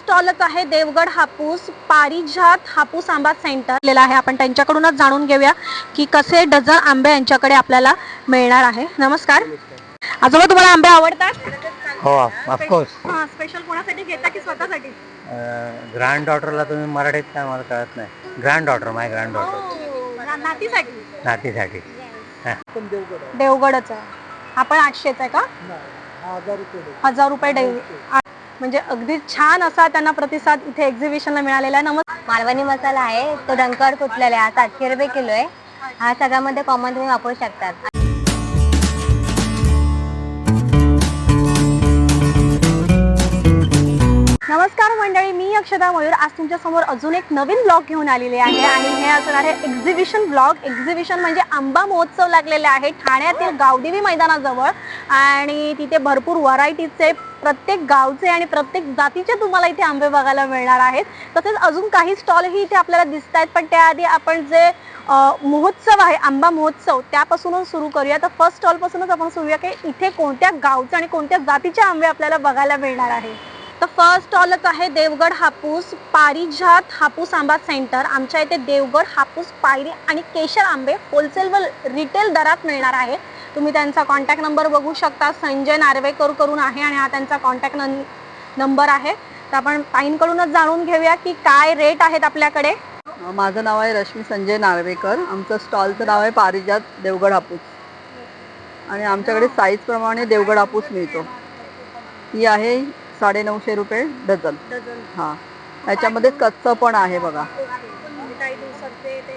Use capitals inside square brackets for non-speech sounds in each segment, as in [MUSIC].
स्टॉलच आहे. देवगड हापूस पारिजात हापूस आंबा सेंटर लिहिलेलं आहे. आपण त्यांच्याकडूनच जाणून घेऊया की कसे डझन आंबे यांच्याकडे आपल्याला मिळणार आहे. नमस्कार. आजोबा तुम्हाला आंबे आवडतात? हो ऑफकोर्स हा स्पेशल कोणासाठी घेता की स्वतःसाठी? ग्रँड डॉटरला तुम्ही मराठीत काय मला कळत नाही. Granddaughter my granddaughter हो, ना- नातीसाठी? नातीसाठी. देवगडच आहे. आपण आठशेच आहे का? हजार रुपये डेव आ- म्हणजे अगदी छान असा त्यांना प्रतिसाद इथे एक्झिबिशनला मिळालेला आहे. नमस्कार मालवणी मसाला आहे. तो डंकावर फुटलेला आहे? सातशे रुपये किलो आहे. हा सगळ्यामध्ये कॉमन तुम्ही वापरू शकतात नमस्कार मंडळी मी अक्षता मयूर. आज तुमच्यासमोर अजून एक नवीन ब्लॉग घेऊन आलेले आहे आणि हे असणार आहे एक्झिबिशन ब्लॉग एक्झिबिशन म्हणजे आंबा महोत्सव लागलेले आहे ठाण्यातील गावदेवी मैदानाजवळ. आणि तिथे भरपूर व्हरायटीचे प्रत्येक गावचे आणि प्रत्येक जातीचे तुम्हाला इथे आंबे बघायला मिळणार आहेत. तसेच अजून काही स्टॉलही इथे आपल्याला दिसत आहेत. पण त्याआधी आपण जे महोत्सव आहे आंबा महोत्सव त्यापासूनच सुरू करूया. तर फर्स्ट स्टॉलपासूनच आपण सुरूया की इथे कोणत्या गावचे आणि कोणत्या जातीचे आंबे आपल्याला बघायला मिळणार आहे. तर फर्स्ट स्टॉलच आहे देवगड हापूस पारिजात हापूस आंबा सेंटर आमच्या इथे देवगड हापूस पायरी आणि केशर आंबे होलसेल व रिटेल दरात मिळणार आहे तुम्ही त्यांचा कॉन्टॅक्ट नंबर बघू शकता. संजय नार्वेकर करून आहे आणि हा त्यांचा कॉन्टॅक्ट नंबर आहे. तर आपण ताईंकडूनच जाणून घेऊया की काय रेट आहेत आपल्याकडे. माझं नाव आहे रश्मी संजय नार्वेकर. आमचं स्टॉलचं नाव आहे पारिजात देवगड हापूस. आणि आमच्याकडे साईजप्रमाणे देवगड हापूस मिळतो. ही आहे साडेनऊशे रुपये डझन. हां. ह्याच्यामध्ये कच्चं पण आहे बघा.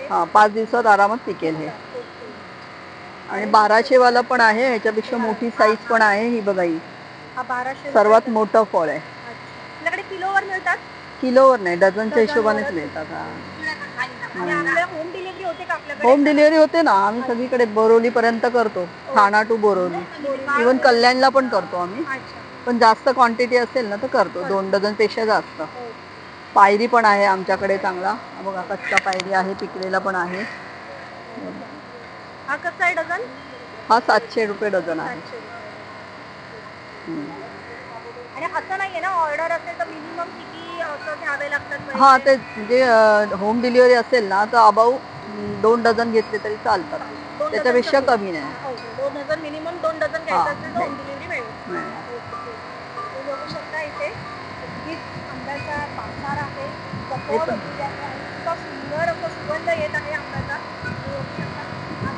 हां पाच दिवसात आरामात पिकेल हे. आणि बाराशेवाला पण आहे ह्याच्यापेक्षा मोठी साईज पण आहे ही बघा ही. हा बाराशे सर्वात मोठं फळ आहे. आपल्याकडे किलोवर मिळतात? किलोवर नाही डझनच्या हिशोबानेच मिळतात. हां. आपल्या होम डिलिव्हरी होते का आपल्याकडे? होम डिलिव्हरी होते ना आम्ही सगळीकडे बोरवली पर्यंत करतो ठाणा टू बोरवली इवन कल्याणला पण करतो आम्ही. अच्छा. पण जास्त क्वांटिटी असेल ना तर करतो. दोन डझनपेक्षा जास्त. पायरी पण आहे आमच्याकडे चांगला. हा बघा कच्चा पायरी आहे पिकलेला पण आहे. हा कसा आहे डझन हा सातशे रुपये डझन आहे. आणि असं नाहीये ना ऑर्डर असेल तर मिनिमम किती असं घ्यावे लागतात? हा ते म्हणजे होम डिलिव्हरी असेल ना तर अबाऊ दोन डझन घेतले तरी चालतात. त्याच्यापेक्षा कमी. नाही. हो, दोन डझन मिनिमम दोन डझन हा. घ्यायचं असेल तर होम डिलिव्हरी मिळेल नाही. तुम्ही बघू शकता इथे अगदीच आंब्याचा पासार आहे हे इतका सुंदर सुगंध येत आहे आंब्याचा. हा.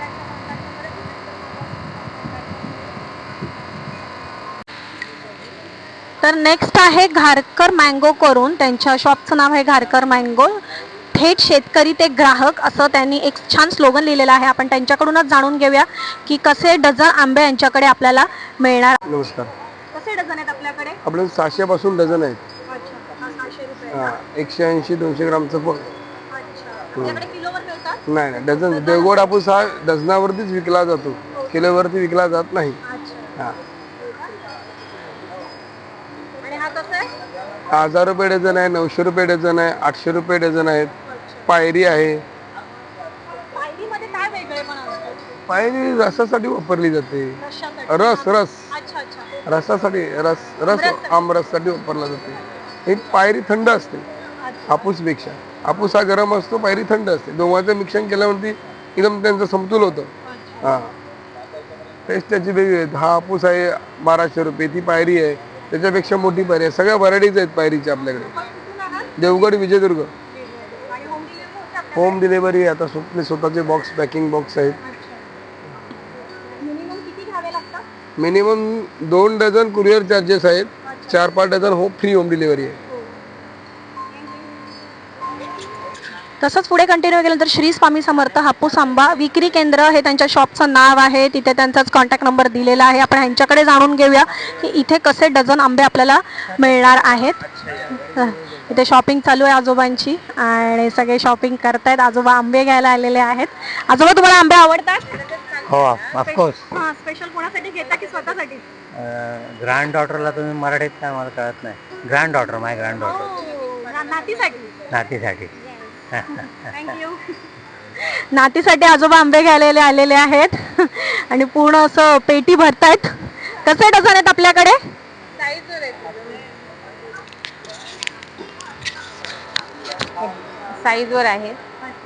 तर नेक्स्ट आहे घारकर मँगो करून. त्यांच्या शॉपचं नाव आहे घारकर मँगो थेट शेतकरी ते ग्राहक असं त्यांनी एक छान स्लोगन लिहिलेलं आहे. आपण त्यांच्याकडूनच जाणून घेऊया की कसे डझन आंबे यांच्याकडे आपल्याला मिळणार. नमस्कार. कसे डझन आहेत आपल्याकडे? आपल्याला सहाशे पासून डझन आहेत अच्छा हा सहाशे रुपये हा, एकशे ऐंशी दोनशे ग्रामचं अच्छा. किलोवर मिळतात? नाही नाही डझन देवगड हापूस हा डझनावरतीच विकला जातो. किलोवरती विकला जात नाही. अच्छा. हा. आणि हा कसा आहे? हजार रुपये डझन आहे नऊशे रुपये डझन आहे आठशे रुपये डझन आहेत. पायरी आहे. पायरीमध्ये काय वेगळे पण असतं? पायरी रसासाठी वापरली जाते. रस रस. अच्छा अच्छा. रसासाठी रस रस आमरससाठी वापरला जाते. ही पायरी थंड असते. हापूसपेक्षा हापूस हा गरम असतो पायरी थंड असते. दोघांचं मिश्रण केल्यावरती एकदम त्यांचं समतोल होतं. हा. टेस्ट त्याची वेगळी आहे. हा हापूस आहे बाराशे रुपये ती पायरी आहे. त्याच्यापेक्षा मोठी पायरी आहे. सगळ्या व्हरायटीज आहेत पायरीच्या आपल्याकडे. Devgad Vijaydurg. Home home delivery आता आपले स्वतःचे बॉक्स पॅकिंग बॉक्स आहेत. मिनिमम दोन डझन कुरिअर चार्जेस आहेत. चार पाच डझन हो फ्री होम डिलिव्हरी आहे. तसंच पुढे कंटिन्यू केल्यानंतर तर श्री स्वामी समर्थ हापूस आंबा विक्री केंद्र हे त्यांच्या शॉपचं नाव आहे. तिथे त्यांचाच कॉन्टॅक्ट नंबर दिलेला आहे. आपण ह्यांच्याकडे जाणून घेऊया की इथे कसे डझन आंबे आपल्याला मिळणार आहेत. इथे शॉपिंग चालू आहे आजोबांची आणि सगळे शॉपिंग करतायत. आजोबा आंबे घ्यायला आलेले आहेत. आजोबा तुम्हाला आंबे आवडतात? हो ऑफकोर्स हा स्पेशल कोणासाठी घेता की स्वतःसाठी? ग्रँड डॉटरला तुम्ही मराठीत काय मला कळत नाही. Granddaughter my granddaughter नातीसाठी. नातीसाठी. थँक्यू [LAUGHS] नातीसाठी आजोबा आंबे घ्यायला आलेले आहेत. आणि पूर्ण असं पेटी भरतायत. कसे डझन आहेत आपल्याकडे? साईजवर आहेत.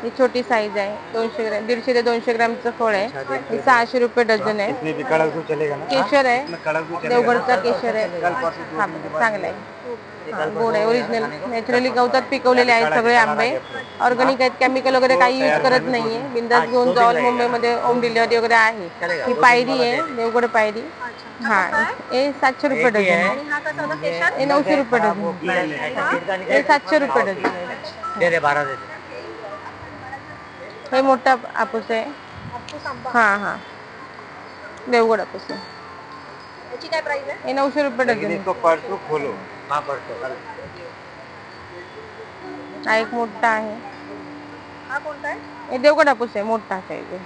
ही छोटी साईज आहे. दोनशे ग्रॅम दीडशे ते दोनशे ग्रॅमचं फळ आहे. हे सहाशे रुपये डझन आहे. इसमें भी कड़क दूध चलेगा ना? केशर आहे. कड़क दूध देवगडचा केशर आहे. हा चांगला आहे. हा, गोड आहे. ओरिजिनल नॅचरली गवतात पिकवलेले आहेत सगळे आंबे. ऑर्गॅनिक आहेत. केमिकल वगैरे काही यूज करत नाहीये. बिंदास घेऊन जाऊन मुंबईमध्ये होम डिलिव्हरी वगैरे आहे. ही पायरी आहे. देवगड पायरी. हा. हे सातशे रुपये डझन आहे. आणि हा कसा होता? केशर? हे नऊशे रुपये डझन हे? सातशे रुपये डझन आहे. दे दे बारह दे दे हे मोठा आपूस आहे हा हा देवगड आपूस आहे याची काय प्राइस आहे हे नऊशे रुपये डझन इसको परसों खोलो हाँ परसों हा एक मोठा आहे हा कोणता आहे हे देवगड हापूस आहे मोठा साईज आहे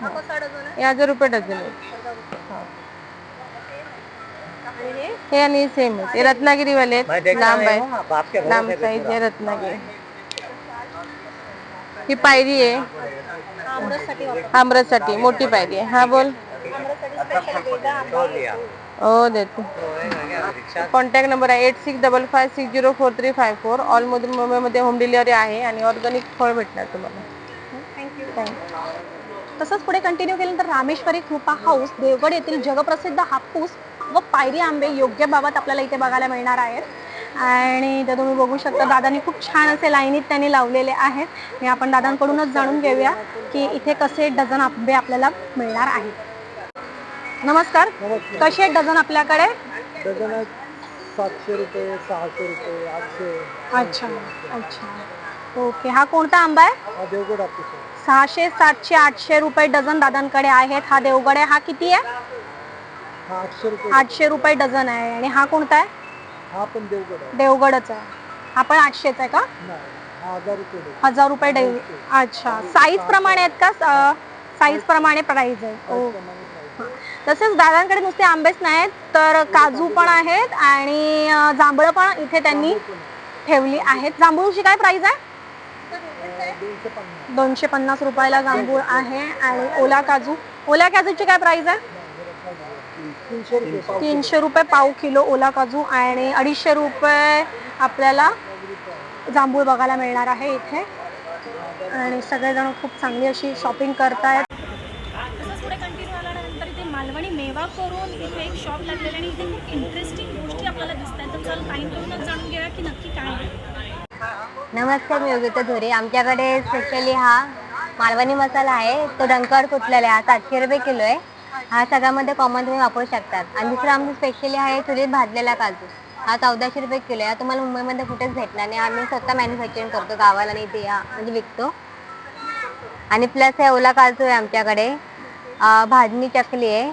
हा कसा डझन आहे हे हज़ार रुपये डझन आहे हे आणि सेम आहे ते रत्नागिरी वाले मैं आहेत देखता लांब नहीं आहे लांब साईज आहे रत्नागिरी ही पायरी आहे. आमरससाठी मोठी पायरी आहे. हा बोल. हो देते. कॉन्टॅक्ट नंबर आहे eight six double five six zero four three five four all मुंबईमध्ये होम डिलिव्हरी आहे आणि ऑर्गॅनिक फळ भेटणार तुम्हाला. थँक्यू थँक्यू तसंच पुढे कंटिन्यू केल्यानंतर रामेश्वरी कृपा हाऊस देवगड येथील जगप्रसिद्ध हापूस व पायरी आंबे योग्य बाबत आपल्याला इथे बघायला मिळणार आहेत. आणि इथे तुम्ही बघू शकता दादांनी खूप छान असे लाईनीत त्यांनी लावलेले आहेत. आणि आपण दादांकडूनच जाणून घेऊया की इथे कसे डझन आंबे आपल्याला मिळणार आहेत. नमस्कार. कसे डझन आपल्याकडे? डझन सातशे रुपये सहाशे रुपये आठशे. अच्छा अच्छा. ओके. हा कोणता आंबा आहे? हा देवगड सहाशे सातशे आठशे रुपये डझन दादांकडे आहेत. हा देवगड आहे. हा किती आहे? आठशे रुपये डझन आहे. आणि हा कोणता आहे? हा पण देवगड आहे. देवगडच आहे. हा पण आठशेच आहे का? नाही हा हजार रुपये. हजार अच्छा. साईज प्रमाणे आहेत का? साईज प्रमाणे प्राइस आहे. ओ price. तसेच दादांकडे नुसते आंबेच नाहीत तर काजू पण आहेत. आणि अं, जांभळं पण इथे त्यांनी ठेवली आहेत. जांभूळची काय प्राइस आहे? दोनशे पन्नास. दोनशे पन्नास रुपयाला जांभूळ आहे आणि ओला काजू. ओला काजूची काय प्राइस आहे? तीनशे रुपये पाव तीनशे रुपये पाव किलो ओला काजू आणि अडीचशे रुपये आपल्याला जांभूळ बघायला मिळणार आहे इथे. आणि सगळेजण खूप चांगली अशी शॉपिंग करतायत. तसंच पुढे कंटिन्यू आल्यानंतर इथे मालवणी मेवा करून इथे एक शॉप लागलेला आणि इथे खूप इंटरेस्टिंग गोष्टी आपल्याला दिसत आहेत तर चल ताईंकडूनच जाणून घेऊया की नक्की काय आहे. नमस्कार मी योगिता धुरे आमच्याकडे स्पेशली हा मालवणी मसाला आहे. तो डंकावर कुटलेला आहे? हा सातशे रुपये किलो आहे. हा सगळ्यामध्ये कॉमन तुम्ही वापरू शकतात. आणि दुसरा आमचं स्पेशली आहे चुलीत भाजलेला काजू. हा चौदाशे रुपये किलो आहे. तुम्हाला मुंबईमध्ये कुठेच भेटणार नाही. आम्ही स्वतः मॅन्युफॅक्चरिंग करतो गावाला आणि इथे म्हणजे विकतो. आणि प्लस हे ओला काजू आहे आमच्याकडे. भाजणी चकली आहे.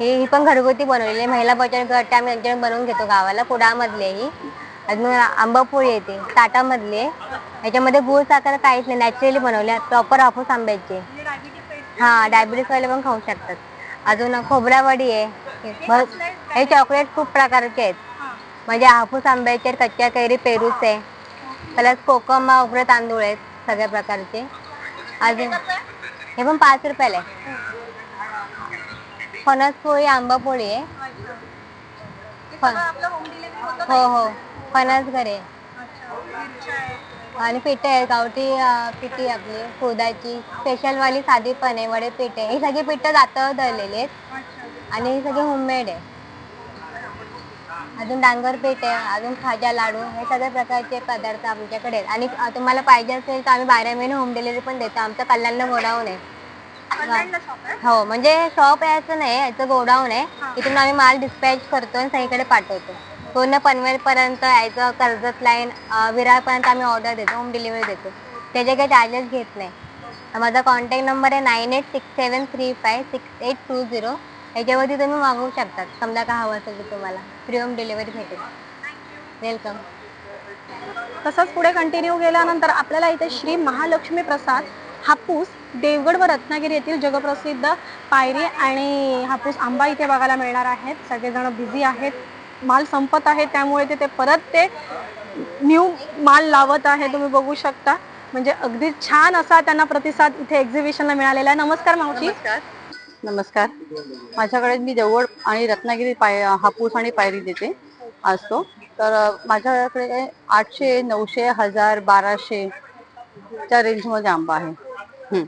ही ही पण घरगुती बनवलेली आहे. महिला बचत गट आम्ही यांच्याकडे बनवून घेतो गावाला कुडामधली आहे ही. अजून आंबापोळी येते ताटामधली आहे. याच्यामध्ये गुळ साखर काहीच नाही. नॅचरली बनवल्या प्रॉपर हापूस आंब्याची. हा डायबिटीस वाले पण खाऊ शकतात. अजून खोबरावडी आहे. भर- हे चॉकलेट खूप प्रकारचे आहेत. म्हणजे हापूस आंब्याचे आहेत, कच्च्या कैरी पेरूचे आहे. प्लस कोकम उघडे तांदूळ आहेत सगळ्या प्रकारचे. अजून हे पण पाच रुपयाला आहे. फणस पोळी आंबा पोळी आहे फण- हो हो. फणस घरे आणि पिठे आहे गावठी अं, पिठी आपली खुदाची स्पेशल वाली साधी पण आहे वडे पीठ ही सगळी पिठं जातं दळलेली आहेत. आणि ही सगळी होममेड आहे. अजून डांगर पीठ आहे. अजून खाजा लाडू हे सगळ्या प्रकारचे पदार्थ आमच्याकडे आहेत. आणि अं, तुम्हाला पाहिजे असेल तर आम्ही बारा महिने होम डिलिव्हरी पण देतो. आमचं कल्याणला गोडाऊन आहे. हो म्हणजे शॉप यायचं नाही याचं गोडाऊन आहे. इथून आम्ही माल डिस्पॅच करतो आणि सगळीकडे पाठवतो. पूर्ण पनवेलपर्यंत यायचं कर्जत लाईन विरारपर्यंत आम्ही ऑर्डर देतो होम डिलिव्हरी देतो. त्याचे काही चार्जेस घेत नाही. माझा कॉन्टॅक्ट नंबर आहे nine eight six seven three five six eight two zero याच्यावरती तुम्ही मागवू शकतात समजा का हवं असेल तर तुम्हाला. फ्री होम डिलिव्हरी भेटेल. वेलकम तसंच पुढे कंटिन्यू गेल्यानंतर आपल्याला इथे श्री महालक्ष्मी प्रसाद हापूस देवगड व रत्नागिरी येथील जगप्रसिद्ध पायरी आणि हापूस आंबा इथे बघायला मिळणार आहेत. सगळेजण बिझी आहेत. माल संपत आहे त्यामुळे ते ते परत ते न्यू माल लावत आहे तुम्ही बघू शकता. म्हणजे अगदी छान असा त्यांना प्रतिसाद इथे एक्झिबिशनला मिळालेला आहे. नमस्कार मावशी. नमस्कार. माझ्याकडे मी देवगड आणि रत्नागिरी पाय हापूस आणि पायरी देते असतो. तर माझ्याकडे आठशे नऊशे हजार बाराशे च्या रेंजमध्ये आंबा आहे.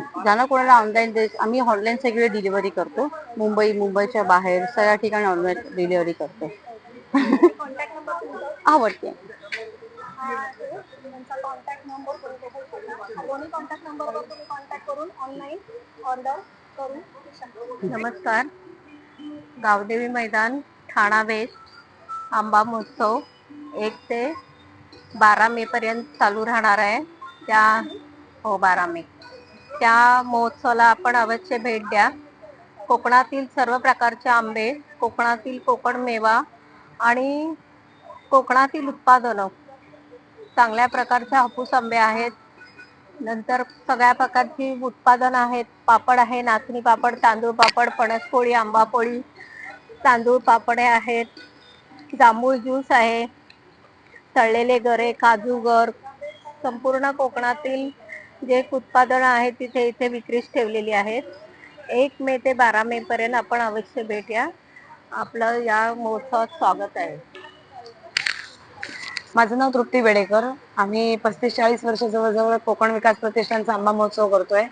ज्यांना कोणाला ऑनलाईन आम्ही ऑनलाईन सगळे डिलिव्हरी करतो. मुंबई मुंबईच्या बाहेर सगळ्या ठिकाणी ऑनलाईन डिलिव्हरी करतो. आवडते. नमस्कार. गावदेवी मैदान ठाणा वेस्ट आंबा महोत्सव. एक ते बारा मे पर्यंत चालू राहणार आहे. त्या हो बारा मे. त्या महोत्सवाला आपण अवश्य भेट द्या. कोकणातील सर्व प्रकारचे आंबे कोकणातील कोकण मेवा आणि कोकणातील उत्पादनं. चांगल्या प्रकारचे हापूस आंबे आहेत. नंतर सगळ्या प्रकारची उत्पादन आहेत. पापड आहे नाचणी पापड तांदूळ पापड फणसपोळी आंबा पोळी तांदूळ पापडे आहेत. जांभूळ ज्यूस आहे. तळलेले गरे काजू गर संपूर्ण कोकणातील जे उत्पादनं आहेत तिथे इथे विक्रीस ठेवलेली आहेत. एक मे ते बारा मे पर्यंत आपण अवश्य भेट या. आपलं या महोत्सवात स्वागत आहे. माझं नाव तृप्ती बेडेकर आम्ही पस्तीस चाळीस वर्ष जवळजवळ कोकण विकास प्रतिष्ठानचा आंबा महोत्सव करतोय.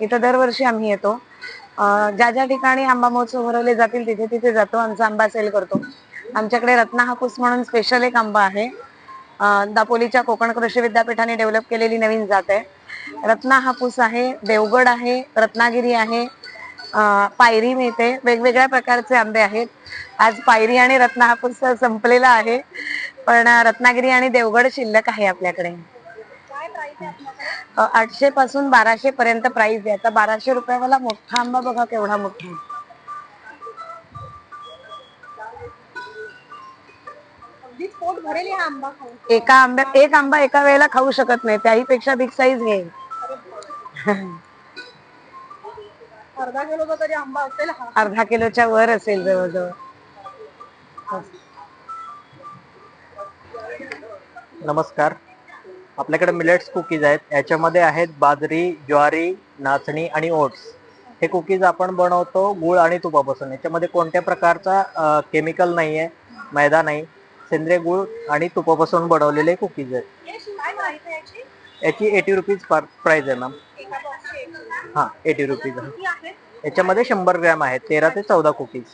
इथं दरवर्षी आम्ही येतो. ज्या ज्या ठिकाणी आंबा महोत्सव भरवले जातील तिथे तिथे जातो. आमचा आंबा सेल करतो. आमच्याकडे रत्ना हापूस म्हणून स्पेशल एक आंबा आहे. दापोलीच्या कोकण कृषी विद्यापीठाने डेव्हलप केलेली नवीन जात आहे. रत्ना हापूस आहे देवगड आहे रत्नागिरी आहे पायरी मिळते. वेगवेगळ्या प्रकारचे आंबे आहेत. आज पायरी आणि रत्ना हापूस संपलेला आहे पण रत्नागिरी आणि देवगड शिल्लक आहे आपल्याकडे. आठशे पासून बाराशे पर्यंत प्राइस आहे. आता बाराशे रुपयावाला मोठा आंबा बघा केवढा मोठा आहे. अगदीच पोट भरेल हा आंबा खाऊन. एका आंब्यात एक आंबा एका वेळेला खाऊ शकत नाही. त्याही पेक्षा बिग साईज घे. [LAUGHS] अर्धा किलोचा तरी आंबा असेल हा. अर्धा किलोच्या वर असेल जवळजवळ. नमस्कार. आपल्याकडे मिलेट्स कुकीज आहेत. याच्यामध्ये आहेत बाजरी ज्वारी नाचणी आणि ओट्स. हे कुकीज आपण बनवतो गुळ आणि तुपापासून. याच्यामध्ये कोणत्या प्रकारचा केमिकल नाही आहे मैदा नाही. सेंद्रिय गुळ आणि तुपापासून बनवलेले कुकीज आहेत. याची एटी रुपीज प्राइस आहे मॅम हां एटी रुपीज याच्यामध्ये शंभर ग्रॅम आहेत तेरा ते चौदा कुकीज.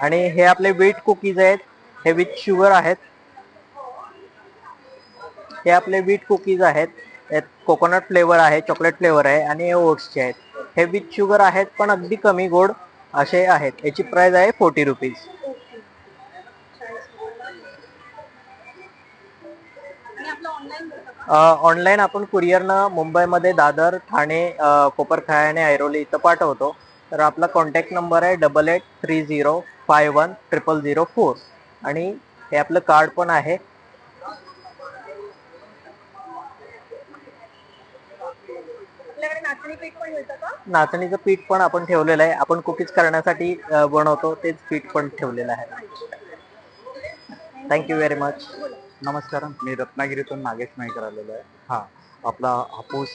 आणि हे आपले व्हीट कुकीज आहेत हे विथ शुगर आहेत. हे आपले व्हीट कुकीज आहेत यात कोकोनट फ्लेवर आहे चॉकलेट फ्लेवर आहे आणि हे ओट्सचे आहेत. हे विथ शुगर आहेत पण अगदी कमी गोड असे आहेत. याची प्राइस आहे फोर्टी रुपीज ऑनलाईन आपण कुरिअरनं मुंबईमध्ये दादर ठाणे अ, कोपरखाय आणि ऐरोली इथं पाठवतो. तर आपला कॉन्टॅक्ट नंबर आहे double eight three zero five one triple zero four आणि हे आपलं कार्ड पण आहे. नाचणीचं पीठ पण आपण ठेवलेलं आहे. आपण कुकीज करण्यासाठी बनवतो. तेच पीठ पण ठेवलेलं आहे. थँक्यू व्हेरी मच नमस्कार मी रत्नागिरीतून नागेश नाईकर आलेलो आहे. हा आपला हापूस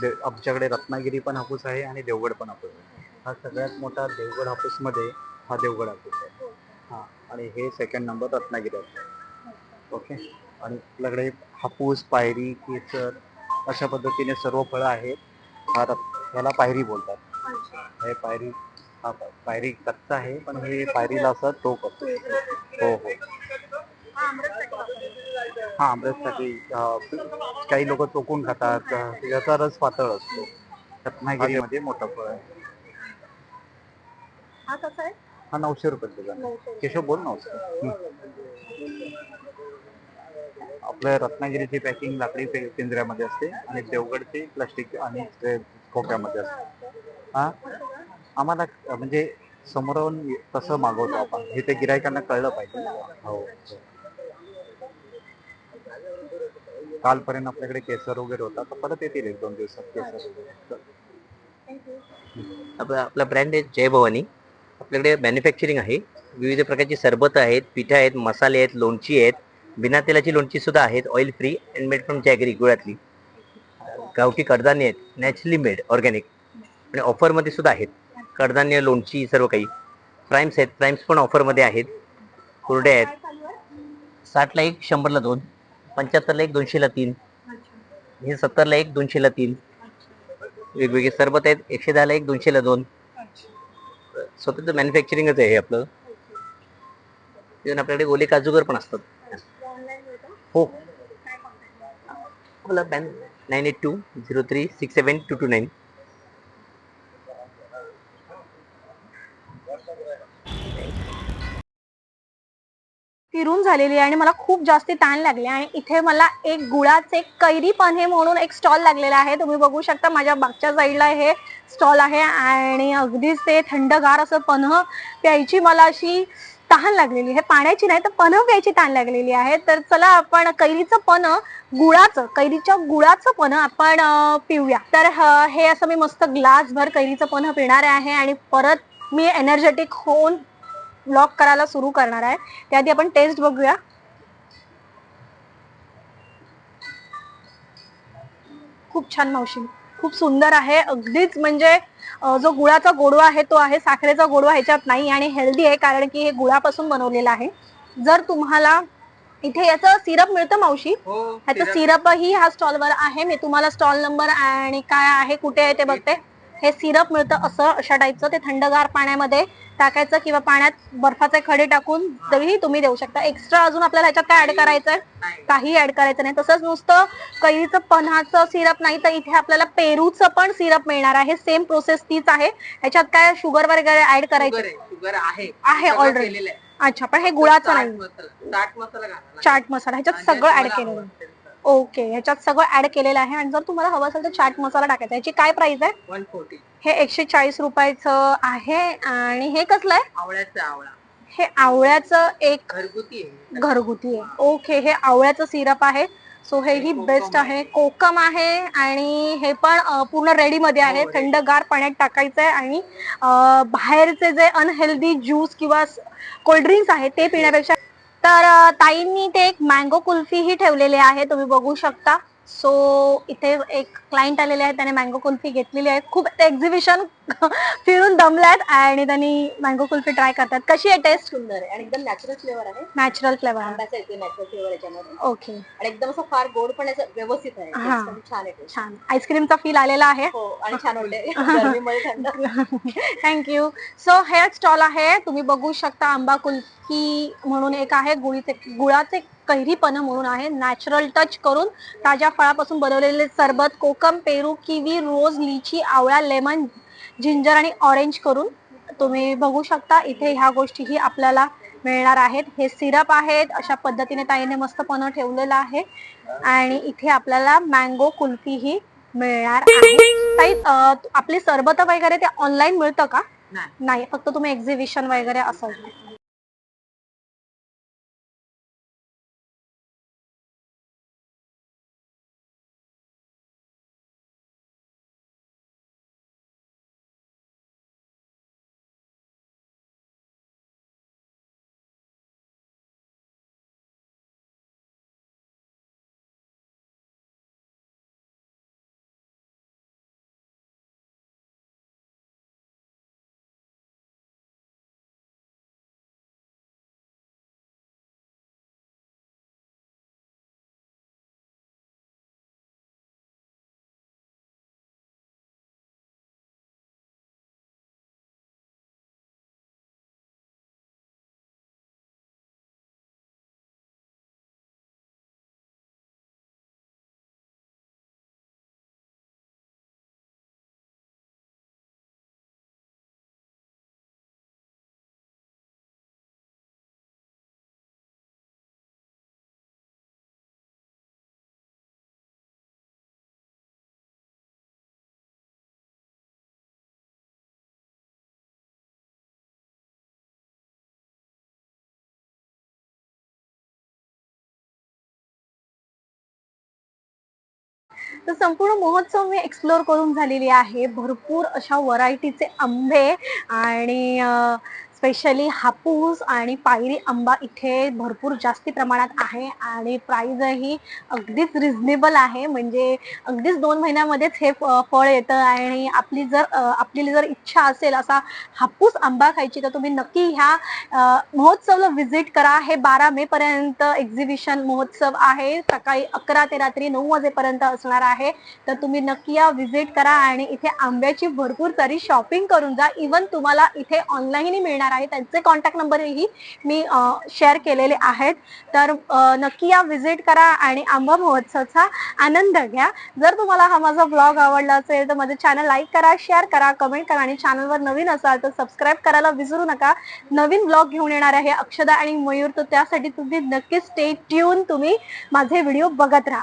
दे- आमच्याकडे रत्नागिरी पण हापूस आहे आणि देवगड पण हापूस आहे. हा सगळ्यात मोठा देवगड हापूसमध्ये हा देवगड हापूस आहे. हा आणि हे सेकंड नंबर रत्नागिरी आहे. ओके? आणि आपल्याकडे हापूस पायरी केसर अशा पद्धतीने सर्व फळं आहेत. हा रत् ह्याला पायरी बोलतात. हे पायरी हा पायरी कच्चा आहे पण हे पायरीला असं टोक असतो. हो हो. हा आमरससाठी काही लोक चोकून खातात याचा रस पातळ असतो. रत्नागिरीमध्ये मोठा फळ आहे. हा कसा आहे? हा नऊशे रुपये. केशव बोल नऊशे आपल्या रत्नागिरीची पॅकिंग लाकडी पे- पिंजऱ्यामध्ये असते आणि देवगडची प्लास्टिक आणि ते खोक्यामध्ये असते. हा? आम्हाला अं, म्हणजे समोरून तसं मागवतो आपण. हे ते गिरायकांना कळलं पाहिजे. हो हो. कालपर्यंत आपल्याकडे केसर वगैरे होता तर परत येतील एक दोन दिवसात केसर वगैरे. आपला आपला ब्रँड आहे जय भवानी. आपल्याकडे मॅन्युफॅक्चरिंग आहे. विविध प्रकारची सरबत आहेत पिठं आहेत मसाले आहेत लोणची आहेत. बिना तेलाची लोणची सुद्धा आहेत oil free and made from jaggery गुळातली. गावठी कडधान्य आहेत नॅचरली मेड ऑर्गॅनिक आणि ऑफरमध्ये सुद्धा आहेत. कडधान्य लोणची सर्व काही. प्राईम्स आहेत प्राईम्स पण ऑफरमध्ये आहेत. कुरडे आहेत. साठला एक शंभरला दोन. पंच्याहत्तरला एक दोनशेला तीन. हे सत्तरला एक दोनशेला तीन. वेगवेगळे सरबत आहेत एकशे दहाला एक दोनशेला दोन. स्वतंत्र मॅन्युफॅक्चरिंगच आहे हे आपलं. इव्हन आपल्याकडे ओले काजूगर पण असतात. हो. आपलं pan nine eight two zero three six seven two two nine फिरून झालेली आहे आणि मला खूप जास्ती ताण लागले आणि इथे मला एक गुळाचे कैरी पन्हे म्हणून एक स्टॉल लागलेला आहे. तुम्ही बघू शकता माझ्या मागच्या साईडला हे स्टॉल आहे आणि अगदीच ते थंडगार असं पन्ह प्यायची मला अशी तहान लागलेली आहे. पाण्याची नाही तर पन्ह प्यायची तहान लागलेली आहे. तर चला आपण कैरीचं पन्ह गुळाचं कैरीच्या गुळाचं पन्ह आपण पिऊया. तर हे असं मी मस्त ग्लासभर कैरीचं पन्ह पिणार आहे आणि परत मी एनर्जेटिक होऊन ब्लॉक करायला सुरू करणार आहे. त्याआधी आपण टेस्ट बघूया. खूप छान मावशी. खूप सुंदर आहे. अगदीच म्हणजे जो गुळाचा गोडवा आहे तो आहे साखरेचा गोडवा ह्याच्यात नाही आणि हेल्दी आहे कारण की हे गुळापासून बनवलेलं आहे. जर तुम्हाला इथे याचं सिरप मिळतं मावशी? ह्याचं सिरपही ह्या स्टॉलवर आहे. मी तुम्हाला स्टॉल नंबर आणि काय आहे कुठे आहे ते बघते. हे सिरप मिळतं असं अशा टाईपचं ते थंडगार पाण्यामध्ये टाकायचं किंवा पाण्यात बर्फाचे खडे टाकून तरीही तुम्ही देऊ शकता. एक्स्ट्रा अजून आपल्याला ह्याच्यात काय ऍड करायचंय? काही ऍड करायचं नाही. तसंच नुसतं कैरीचं पन्हाचं सिरप नाही तर इथे आपल्याला पेरूचं पण सिरप मिळणार आहे. सेम प्रोसेस तीच आहे. ह्याच्यात काय शुगर वगैरे ऍड करायचं? शुगर आहे. ऑलरेडी अच्छा पण हे गुळाचं नाही. चाट मसाला ह्याच्यात सगळं ऍड केलेलं ओके ह्याच्यात सगळं ऍड केलेलं आहे. आणि जर तुम्हाला हवं असेल तर चाट मसाला टाकायचा. याची काय प्राइस आहे? वन फोर्टी हे एकशे चाळीस रुपयाचं आहे. आणि हे कसलं आहे? आवळ्याचा आवळा. हे आवळ्याचं एक घरगुती आहे. घरगुती आहे. ओके हे आवळ्याचं सिरप आहे. सो हे ही बेस्ट आहे. कोकम आहे. आणि हे पण पूर्ण रेडी मध्ये आहे थंडगार पाण्यात टाकायचं आहे आणि बाहेरचे जे अनहेल्दी ज्यूस किंवा कोल्ड्रिंक्स आहे ते पिण्यापेक्षा तर ताईंनी ते एक मँगो कुल्फी ही ठेवलेली आहे तुम्ही बघू शकता. सो इथे एक क्लायंट आलेले आहे त्याने मँगो कुल्फी घेतलेली आहे. खूप एक्झिबिशन [LAUGHS] फिरून दमल्यात आणि त्यांनी मँगो कुल्फी ट्राय करतात. कशी आहे टेस्ट सुंदर आहे आणि एकदम नॅचरल फ्लेवर आहे. नॅचरल फ्लेवर आंब्याचा येते नॅचरल फ्लेवर याच्यामध्ये. ओके आणि एकदम असं फार गोड पण असं व्यवस्थित आहे. हा. Taste पण छान आहे taste. छान. आईस्क्रीमचा फील आलेला आहे. हो आणि छान वाटते [LAUGHS] गरमीमध्ये थंड. [LAUGHS] थँक्यू सो हे स्टॉल आहे. तुम्ही बघू शकता आंबा कुल्फी म्हणून एक आहे. गुळीचे गुळाचे कैरीपण म्हणून आहे. नॅचरल टच करून ताज्या फळापासून बनवलेले सरबत कोकम पेरू किवी रोज लिची आवळा लेमन जिंजर आणि ऑरेंज करून तुम्ही बघू शकता. इथे ह्या गोष्टीही आपल्याला मिळणार आहेत. हे सिरप आहेत. अशा पद्धतीने ताईने मस्तपणे ठेवलेलं आहे. आणि इथे आपल्याला मँगो कुल्फी ही मिळणार आहे. ताई अं, आपली सरबत वगैरे ते ऑनलाईन मिळतं का? नाही. नाही. फक्त तुम्ही एक्झिबिशन वगैरे असं. तर संपूर्ण महोत्सव मी एक्सप्लोअर करून झालेली आहे. भरपूर अशा व्हरायटीचे आंबे आणि स्पेशली हापूस आणि पायरी आंबा इथे भरपूर जास्ती प्रमाणात आहे आणि प्राईजही अगदीच रिझनेबल आहे. म्हणजे अगदीच दोन महिन्यामध्येच हे फ- फळ येतं आणि आपली जर आपली जर इच्छा असेल असा हापूस आंबा खायची तर तुम्ही नक्की ह्या महोत्सवला व्हिजिट करा. हे बारा मे पर्यंत एक्झिबिशन महोत्सव आहे. सकाळी अकरा ते रात्री नऊ वाजेपर्यंत असणार आहे. तर तुम्ही नक्की या व्हिजिट करा आणि इथे आंब्याची भरपूर तरी शॉपिंग करून जा. इवन तुम्हाला इथे ऑनलाईनही मिळणार आहे. त्यांचे कॉन्टॅक्ट नंबरही मी शेअर केलेले आहेत. तर नक्की या व्हिजिट करा आणि आंबा महोत्सवाचा आनंद घ्या. जर तुम्हाला हा माझा ब्लॉग आवडला असेल तर माझे चॅनल लाईक करा शेअर करा कमेंट करा आणि चॅनलवर नवीन असाल तर सबस्क्राईब करायला विसरू नका. नवीन ब्लॉग घेऊन येणार आहे अक्षदा आणि मयूर. तर त्यासाठी तुम्ही नक्की स्टे ट्यून तुम्ही माझे व्हिडिओ बघत राहा.